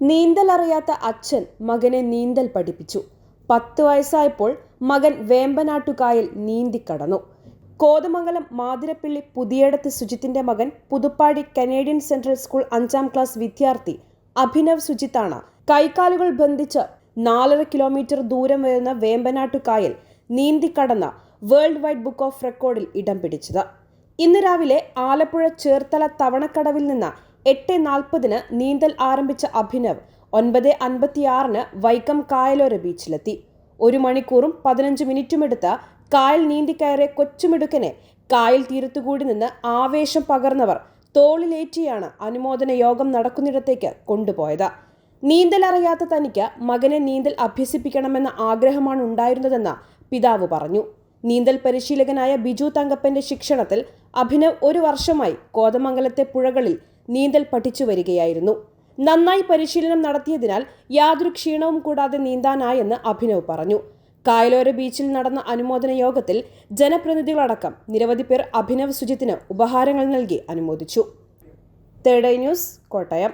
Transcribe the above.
നീന്തലറിയാത്ത അച്ഛൻ മകനെ നീന്തൽ പഠിപ്പിച്ചു. പത്ത് വയസ്സായപ്പോൾ മകൻ വേമ്പനാട്ടുകായൽ നീന്തിക്കടന്നു. കോതമംഗലം മാതിരപ്പിള്ളി പുതിയടത്ത് സുജിത്തിന്റെ മകൻ പുതുപ്പാടി കനേഡിയൻ സെൻട്രൽ സ്കൂൾ അഞ്ചാം ക്ലാസ് വിദ്യാർത്ഥി അഭിനവ് സുജിത്താണ്. കൈക്കാലുകൾ ബന്ധിച്ച് നാലര കിലോമീറ്റർ ദൂരം വരുന്ന വേമ്പനാട്ടുകായൽ നീന്തിക്കടന്ന വേൾഡ് വൈഡ് ബുക്ക് ഓഫ് റെക്കോർഡിൽ ഇടം പിടിച്ചത്. ഇന്ന് രാവിലെ ആലപ്പുഴ ചേർത്തല തവണക്കടവിൽ നിന്ന് എട്ട് നാൽപ്പതിന് നീന്തൽ ആരംഭിച്ച അഭിനവ് ഒൻപത് അൻപത്തിയാറിന് വൈക്കം കായലോര ബീച്ചിലെത്തി. ഒരു മണിക്കൂറും പതിനഞ്ച് മിനിറ്റുമെടുത്ത കായൽ നീന്തിക്കയറിയ കൊച്ചുമിടുക്കനെ കായൽ തീരത്തുകൂടി നിന്ന് ആവേശം പകർന്നവർ തോളിലേറ്റിയാണ് അനുമോദന യോഗം നടക്കുന്നിടത്തേക്ക് കൊണ്ടുപോയത്. നീന്തൽ അറിയാത്ത തനിക്ക് മകനെ നീന്തൽ അഭ്യസിപ്പിക്കണമെന്ന ആഗ്രഹമാണ് ഉണ്ടായിരുന്നതെന്ന് പിതാവ് പറഞ്ഞു. നീന്തൽ പരിശീലകനായ ബിജു തങ്കപ്പന്റെ ശിക്ഷണത്തിൽ അഭിനവ് ഒരു വർഷമായി കോതമംഗലത്തെ പുഴകളിൽ നീന്തൽ പഠിച്ചു വരികയായിരുന്നു നന്നായി പരിശീലനം നടത്തിയതിനാൽ യാതൊരു ക്ഷീണവും കൂടാതെ നീന്താനായെന്ന് അഭിനവ് പറഞ്ഞു. കായലോര ബീച്ചിൽ നടന്ന അനുമോദന യോഗത്തിൽ ജനപ്രതിനിധികളടക്കം നിരവധി പേർ അഭിനവ് സുജിത്തിന് ഉപഹാരങ്ങൾ നൽകി അനുമോദിച്ചു. Third news Kottayam.